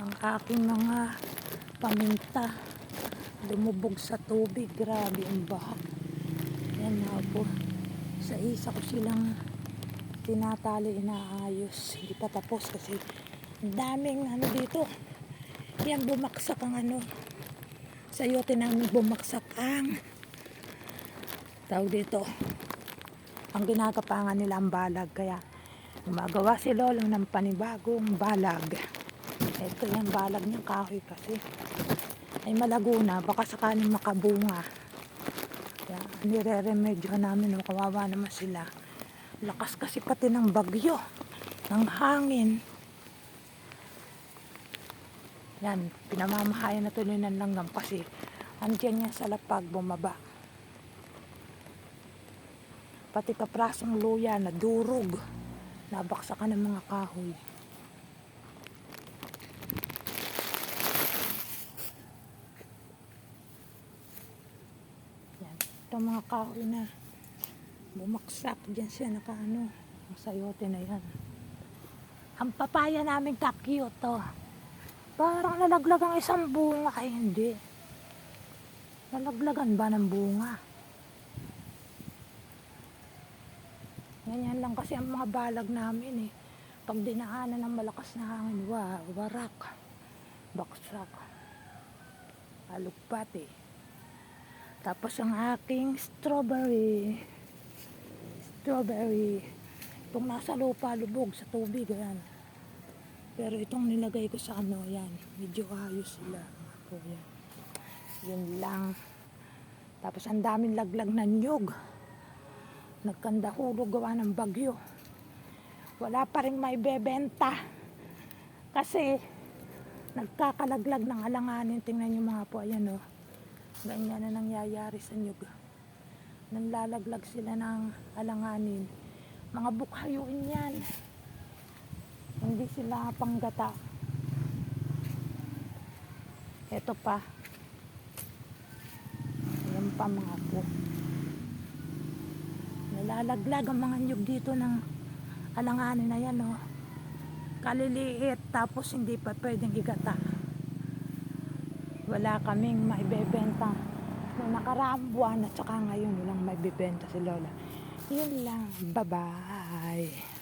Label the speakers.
Speaker 1: ang aking mga paminta lumubog sa tubig. Grabe ang baha. Yan nga po. Sa isa ko silang tinatali inaayos. Hindi pa tapos kasi daming ano dito. Yan bumaksak ang ano. Sa yote namin bumaksak ang tawag dito. Ang ginagapangan nila ang balag. Kaya gumagawa si Lolo ng panibagong balag ito yung balag niyang kahoy kasi. Ay malago na. Baka sakaling makabunga. Kaya nire-remedyo namin no, kawawa naman sila. Lakas kasi pati ng bagyo ng hangin. Yan pinamamahayan na tuloy ng langgam kasi andyan yan sa lapag bumaba. Pati kaprasong luya na durog nabaksakan ng mga kahoy yan ito mga kahoy na. Bumaksak. Dyan siya naka ano ang sayote na yan. Ang papaya namin kakiyot to. Parang nalaglag ang isang bunga. Ay hindi. Nalaglagan ba ng bunga? Ganyan lang kasi ang mga balag namin eh. Pag dinaanan ng malakas na hangin, wa, warak, baksak, alugpat eh. Tapos ang aking strawberry, strawberry, itong nasa lupa, lubog sa tubig, yan. Pero itong nilagay ko sa ano, yan, medyo ayos sila. Ako, yan. Yun lang. Tapos ang daming laglag na nyog nagkandahulog gawa ng bagyo. Wala pa rin may bebenta. Kasi nagkakalaglag ng alanganin. Tingnan nyo mga po, ayan o. Ganyan na nangyayari sa nyug. Nanlalaglag sila ng alanganin. Mga bukhayuin yan. Hindi sila panggata. Ito pa. Yan pa mga po nalalaglag ang mga nyug dito ng alanganin na yan oh. kaliliit tapos hindi pa pwedeng igata wala kaming maibebenta. Noong nakaraang buwan at saka ngayon walang maibebenta si Lola. Yun lang. Bye bye